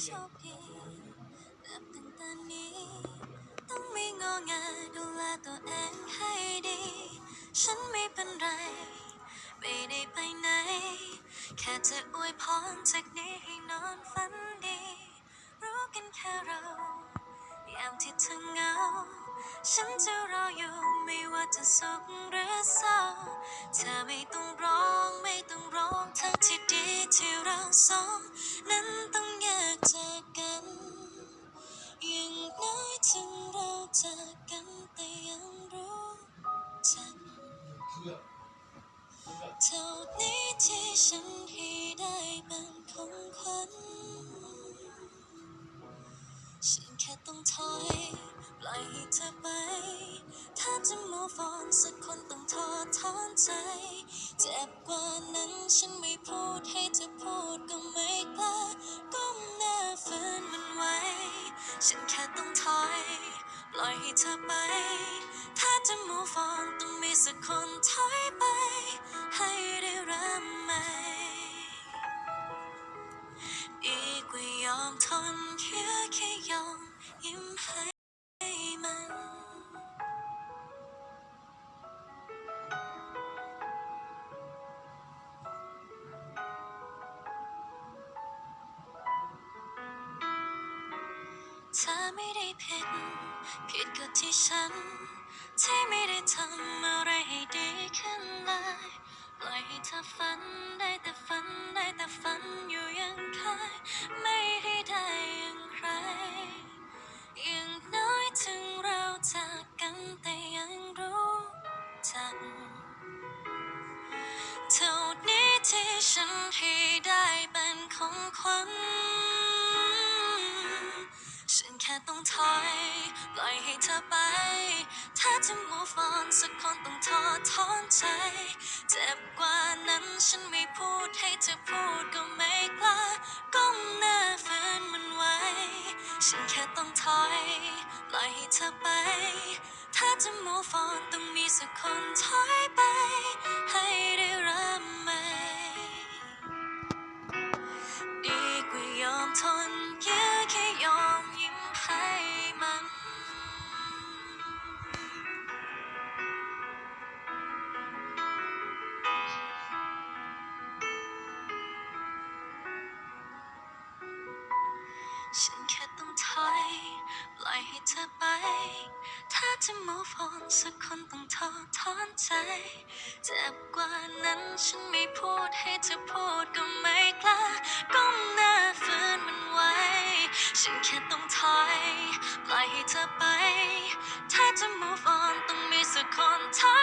โชคดีนับตั้งแต่นี้ ต้องไม่งอแงดูแลตัวเองให้ดี ฉันไม่เป็นไร ไม่ได้ไปไหน แค่จะอวยพรจากนี้ให้นอนฝันดี รู้กันแค่เรา ยามที่เธอเหงา ฉันจะรออยู่ไม่ว่าจะสุขหรือเศร้า เธอไม่ต้องร้องไม่ต้องร้อง จากกันแต่ยังรู้จักเท่านี้ที่ฉันให้ได้เป็นของขวัญฉันแค่ต้องถอย ปล่อยให้เธอไป ถ้าจะ move on สักคนต้องทอดถอนใจ เจ็บกว่านั้นฉันไม่พูดให้เธอพูดก็ไม่กล้าก้มหน้าฝืนมันไว้ ฉันแค่ต้องถอย ปล่อยให้เธอไป ถ้าจะ move on ต้องมีสักคนท เธอไม่ได้ผิดผิดก็ที่ฉัน ที่ไม่ได้ทำอะไรให้ดีขึ้นเลยปล่อยให้เธอฝันได้แต่ฝันได้แต่ฝันอยู่อยังเคยไม่ให้ได้อย่างใครอย่างน้อยถึงเราจากกันแต่ยังรู้จักเท่านี้ที่ฉันให้ได้เป็นของขวั เธอไป ถ้าจะ move on สักคนต้องทอทอนใจ เจ็บกว่านั้นฉันไม่พูดให้เธอพูดก็ไม่กล้า ก้มหน้าฝืนมันไว้ ฉันแค่ต้องถอยปล่อยให้เธอไป ถ้าจะ move on ต้องมีสักคนถอยไป ฉันแค่ต้องถอยปล่อยให้เธอไป ถ้าจะ move on สักคนต้องทอดถอนใจ เจ็บกว่านั้นฉันไม่พูดให้เธอพูดก็ไม่กล้าก้มหน้าฝืนมันไว้ ฉันแค่ต้องถอยปล่อยให้เธอไป ถ้าจะ move on ต้องมีสักคนถอ